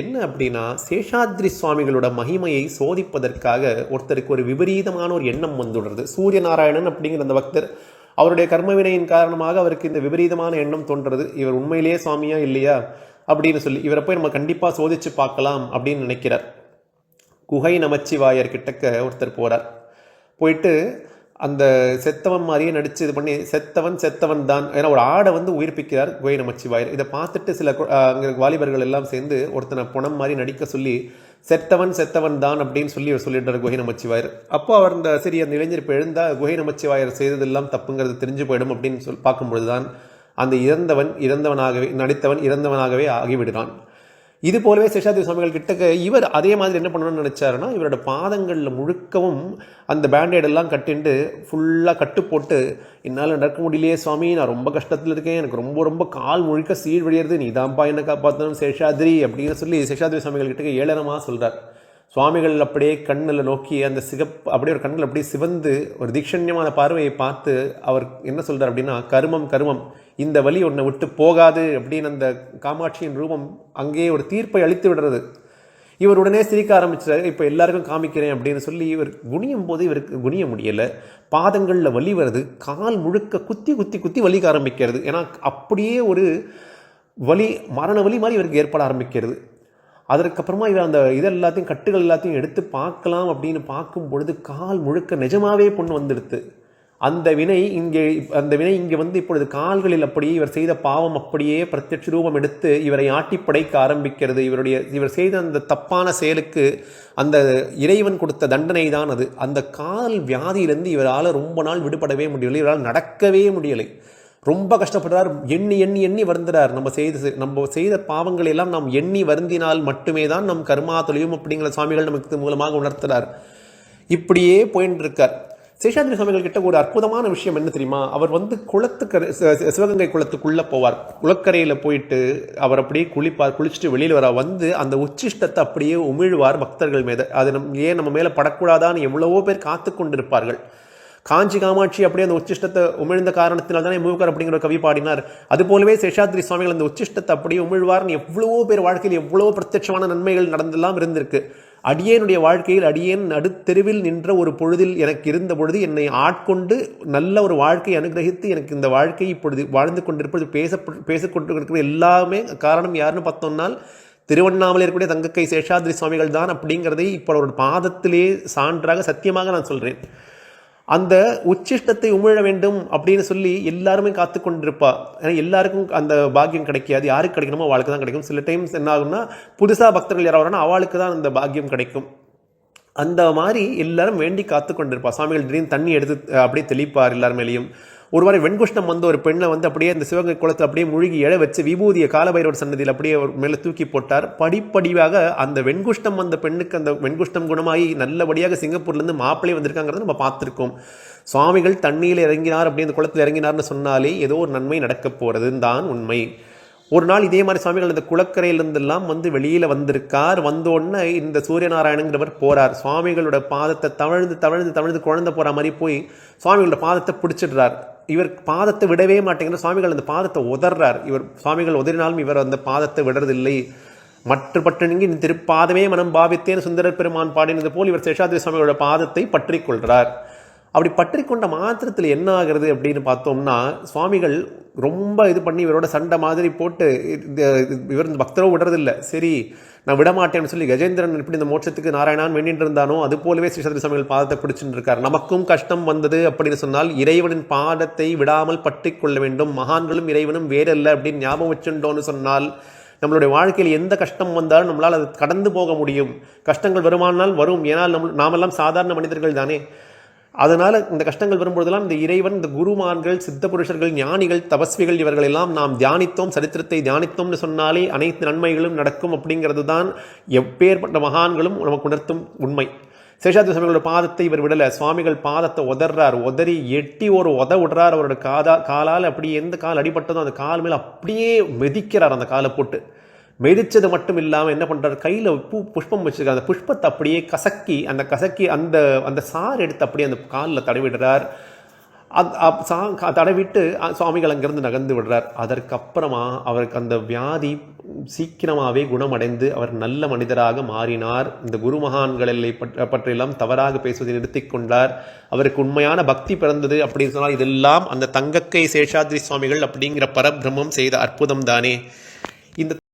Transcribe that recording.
என்ன அப்படின்னா சேஷாத்ரி சுவாமிகளோட மகிமையை சோதிப்பதற்காக ஒருத்தருக்கு ஒரு விபரீதமான ஒரு எண்ணம் வந்துடுறது. சூரிய நாராயணன் அப்படிங்கிற அந்த பக்தர் அவருடைய கர்மவினையின் காரணமாக அவருக்கு இந்த விபரீதமான எண்ணம் தோன்றது இவர் உண்மையிலேயே சுவாமியா இல்லையா? அப்படின்னு சொல்லி இவரை போய் நம்ம கண்டிப்பாக சோதிச்சு பார்க்கலாம் அப்படின்னு நினைக்கிறார். குகை நமச்சிவாயர் கிட்டக்க ஒருத்தர் போகிறார் போயிட்டு அந்த செத்தவன் மாதிரியே நடித்து இது பண்ணி செத்தவன் செத்தவன் தான். ஏன்னா ஒரு ஆடை வந்து உயிர்ப்பிக்கிறார் குகை நமச்சிவாயர் இதை பார்த்துட்டு சில அங்க வாலிபர்கள் எல்லாம் சேர்ந்து ஒருத்தனை புணம் மாதிரி நடிக்க சொல்லி செத்தவன் செத்தவன் தான் அப்படின்னு சொல்லி அவர் சொல்லிடுறார் குகை நமச்சிவாயர் அப்போ அவர் இந்த சரி அந்த இளைஞர் இப்போ எழுந்தா குகை நமச்சிவாயர் செய்ததெல்லாம் தப்புங்கிறது தெரிஞ்சு போயிடும் அப்படின்னு சொல்லி பார்க்கும்பொழுது தான் அந்த இறந்தவன் இறந்தவனாகவே நடித்தவன் இறந்தவனாகவே ஆகிவிடுகிறான். இது போலவே சேஷாதி சுவாமிகள் கிட்டக்க இவர் அதே மாதிரி என்ன பண்ணணும்னு நினச்சாருன்னா இவரோட பாதங்களில் முழுக்கவும் அந்த பேண்டேட் எல்லாம் கட்டிண்டு ஃபுல்லாக கட்டு போட்டு என்னால் நடக்க முடியலையே சுவாமி நான் ரொம்ப கஷ்டத்தில் இருக்கேன் எனக்கு ரொம்ப ரொம்ப கால் முழுக்க சீழ் விழியிறது நீ தான்ப்பா என்ன காப்பாற்றணும் சேஷாதிரி அப்படின்னு சொல்லி சேஷாதிரி சுவாமிகள் கிட்டக்க ஏளனமாக சொல்கிறார் சுவாமிகள் அப்படியே கண்ணில் நோக்கி அந்த சிகப்பு அப்படியே ஒரு கண்ணில் அப்படியே சிவந்து ஒரு தீக்ஷண்யமான பார்வையை பார்த்து அவர் என்ன சொல்கிறார் அப்படின்னா கருமம் கருமம் இந்த வழி ஒன்றை விட்டு போகாது அப்படின்னு அந்த காமாட்சியின் ரூபம் அங்கேயே ஒரு தீர்ப்பை அளித்து விடுறது. இவர் உடனே சிரிக்க ஆரம்பிச்சிட்டாரு இப்போ எல்லாருக்கும் காமிக்கிறேன் அப்படின்னு சொல்லி இவர் குனியும் போது இவருக்கு குனிய முடியலை. பாதங்களில் வலி வருது கால் முழுக்க குத்தி குத்தி குத்தி வலிக்க ஆரம்பிக்கிறது. ஏன்னா அப்படியே ஒரு வலி மரண வலி மாதிரி இவருக்கு ஏற்பட ஆரம்பிக்கிறது. அதற்கப்புறமா இவர் அந்த இது எல்லாத்தையும் கட்டுகள் எல்லாத்தையும் எடுத்து பார்க்கலாம் அப்படின்னு பார்க்கும் பொழுது கால் முழுக்க நிஜமாகவே பொண்ணு வந்துடுது அந்த வினை இங்கே அந்த வினை இங்கே வந்து இப்பொழுது கால்களில் அப்படியே இவர் செய்த பாவம் அப்படியே பிரத்யட்ச ரூபம் எடுத்து இவரை ஆட்டி படைக்க ஆரம்பிக்கிறது. இவருடைய இவர் செய்த அந்த தப்பான செயலுக்கு அந்த இறைவன் கொடுத்த தண்டனை தான் அது. அந்த கால் வியாதியிலிருந்து இவரால் ரொம்ப நாள் விடுபடவே முடியலை. இவரால் நடக்கவே முடியலை. ரொம்ப கஷ்டப்படுறார் எண்ணி எண்ணி எண்ணி வருந்துறார். நம்ம செய்த நம்ம செய்த பாவங்களை எல்லாம் நாம் எண்ணி வருந்தினால் மட்டுமே தான் நம் கர்மா தொழியும் அப்படிங்கிற சுவாமிகள் நமக்கு மூலமாக உணர்த்துறார். இப்படியே போயின்னு இருக்கார் சேஷாத்ரி சுவாமிகள் கிட்ட ஒரு அற்புதமான விஷயம் என்ன தெரியுமா? அவர் வந்து குளத்துக்கரை சிவகங்கை குளத்துக்குள்ளே போவார். குளக்கரையில் போயிட்டு அவர் அப்படியே குளிப்பார். குளிச்சுட்டு வெளியில் வர வந்து அந்த உச்சிஷ்டத்தை அப்படியே உமிழ்வார் பக்தர்கள் மீது அது நம் ஏன் நம்ம மேலே படக்கூடாதான்னு எவ்வளவோ பேர் காத்து கொண்டிருப்பார்கள் காஞ்சி காமாட்சி அப்படியே அந்த உச்சிஷ்டத்தை உமிழ்ந்த காரணத்தினால் தானே மூக்கர் அப்படிங்கிற ஒரு கவி பாடினார். அது போலவே சேஷாத்ரி சுவாமிகள் அந்த உச்சிஷ்டத்தை அப்படியே உமிழ்வார்னு எவ்வளவோ பேர் வாழ்க்கையில் எவ்வளவோ பிரத்யட்சமான நன்மைகள் நடந்தெல்லாம் இருந்திருக்கு. அடியேனுடைய வாழ்க்கையில் அடியேன் நடுத்தெருவில் நின்ற ஒரு பொழுதில் எனக்கு இருந்த பொழுது என்னை ஆட்கொண்டு நல்ல ஒரு வாழ்க்கையை அனுகிரகித்து எனக்கு இந்த வாழ்க்கை இப்பொழுது வாழ்ந்து கொண்டிருப்பது பேச பேசிக்கொண்டு இருக்கிற எல்லாமே காரணம் யாருன்னு பார்த்தோம்னால் திருவண்ணாமலை இருக்கக்கூடிய தங்கக்கை சேஷாதிரி சுவாமிகள் தான் அப்படிங்கிறதை இப்போ அவரோட பாதத்திலே சான்றாக சத்தியமாக நான் சொல்கிறேன் அந்த உச்சிஷ்டத்தை உமிழ வேண்டும் அப்படின்னு சொல்லி எல்லாருமே காத்து கொண்டிருப்பா. ஏன்னா எல்லாருக்கும் அந்த பாக்கியம் கிடைக்காது. யாருக்கு கிடைக்கணுமோ அவளுக்கு தான் கிடைக்கும். சில டைம்ஸ் என்ன ஆகும்னா புதுசாக பக்தர்கள் யாராவது அவளுக்கு தான் அந்த பாக்கியம் கிடைக்கும். அந்த மாதிரி எல்லாரும் வேண்டி காத்து கொண்டிருப்பா. சுவாமிகள் திடீர்னு தண்ணி எடுத்து அப்படியே தெளிப்பார் எல்லார் மேலேயும். ஒரு வாரம் வெண்குஷ்ணம் வந்து ஒரு பெண்ணை வந்து அப்படியே அந்த சிவகங்கை குளத்தை அப்படியே முழுகி எழ வச்சு விபூதியை காலபைரவர் சன்னதியில் அப்படியே அவர் மேலே தூக்கி போட்டார். படிப்படியாக அந்த வெண்குஷ்டம் வந்த பெண்ணுக்கு அந்த வெண்குஷ்டம் குணமாகி நல்லபடியாக சிங்கப்பூர்லேருந்து மாப்பிள்ளை வந்திருக்காங்கிறத நம்ம பார்த்துருக்கோம். சுவாமிகள் தண்ணியில் இறங்கினார் அப்படி அந்த குளத்தில் இறங்கினார்னு சொன்னாலே ஏதோ ஒரு நன்மை நடக்கப் போகிறதுன்னு தான் உண்மை. ஒரு நாள் இதே மாதிரி சுவாமிகள் இந்த குளக்கரையிலிருந்தெல்லாம் வந்து வெளியில் வந்திருக்கார். வந்தோடனே இந்த சூரியநாராயணங்கிறவர் போறார். சுவாமிகளோட பாதத்தை தவழ்ந்து தவழ்ந்து தவழ்ந்து குழந்த போகிற மாதிரி போய் சுவாமிகளோட பாதத்தை பிடிச்சிடுறார். இவர் பாதத்தை விடவே மாட்டேங்கிற சுவாமிகள் அந்த பாதத்தை உதர்றார். இவர் சுவாமிகள் உதறினாலும் இவர் அந்த பாதத்தை விடுறதில்லை. மற்ற பட்டணிங்கி இந்த திருப்பாதமே மனம் பாவித்தேன். சுந்தரர் பெருமான் பாடினது போல் இவர் சேஷாதிரி சுவாமிகளோட பாதத்தை பற்றிக்கொள்கிறார் அப்படி பற்றி கொண்ட மாத்திரத்தில் என்ன ஆகிறது அப்படின்னு பார்த்தோம்னா சுவாமிகள் ரொம்ப இது பண்ணி இவரோட சண்டை மாதிரி போட்டு இவர் இந்த பக்தரோ விடுறதில்லை. சரி நான் விடமாட்டேன்னு சொல்லி கஜேந்திரன் எப்படி இந்த மோட்சத்துக்கு நாராயணான் வேண்டிட்டு இருந்தானோ அது போலவே ஸ்ரீசந்திர சுவாமிகள் பாதத்தை பிடிச்சிட்டு இருக்கார் நமக்கும் கஷ்டம் வந்தது அப்படின்னு சொன்னால் இறைவனின் பாதத்தை விடாமல் பற்றி கொள்ள வேண்டும். மகான்களும் இறைவனும் வேறல்ல அப்படின்னு ஞாபகம் வச்சுட்டோன்னு சொன்னால் நம்மளுடைய வாழ்க்கையில் எந்த கஷ்டம் வந்தாலும் நம்மளால் அது கடந்து போக முடியும். கஷ்டங்கள் வருமானால் வரும். ஏன்னால் நம்ம நாமெல்லாம் சாதாரண மனிதர்கள் தானே. அதனால் இந்த கஷ்டங்கள் வரும்பொழுதெல்லாம் இந்த இறைவன் இந்த குருமான்கள் சித்த புருஷர்கள் ஞானிகள் தபஸ்விகள் இவர்கள் எல்லாம் நாம் தியானித்தோம் சரித்திரத்தை தியானித்தோம்னு சொன்னாலே அனைத்து நன்மைகளும் நடக்கும் அப்படிங்கிறது தான் எப்பேற்பட்ட மகான்களும் நமக்கு உணர்த்தும் உண்மை. சேஷாதி சுவாமிகளோட பாதத்தை இவர் விடலை. சுவாமிகள் பாதத்தை உதர்றார். உதறி எட்டி ஒரு உத விடுறார் அவரோட காதா காலால் அப்படியே எந்த கால் அடிபட்டதோ அந்த கால் மேலே அப்படியே மிதிக்கிறார் அந்த காலை போட்டு. மெதிச்சது மட்டும் இல்லாமல் என்ன பண்ணுறாரு கையில் பூ புஷ்பம் வச்சுருக்காரு. அந்த புஷ்பத்தை அப்படியே கசக்கி அந்த கசக்கி அந்த அந்த சாறு எடுத்து அப்படியே அந்த காலில் தடவிடுறார். அது அப் சா- தடவிட்டு சுவாமிகள் அங்கிருந்து நகர்ந்து விடுறார். அதற்கப்புறமா அவருக்கு அந்த வியாதி சீக்கிரமாகவே குணமடைந்து அவர் நல்ல மனிதராக மாறினார். இந்த குரு மகான்களை பற்றியெல்லாம் தவறாக பேசுவதை நிறுத்தி கொண்டார். அவருக்கு உண்மையான பக்தி பிறந்தது அப்படின்னு சொன்னால் இதெல்லாம் அந்த தங்கக்கை சேஷாத்ரி சுவாமிகள் அப்படிங்கிற பரபிரம்மம் செய்த அற்புதம் தானே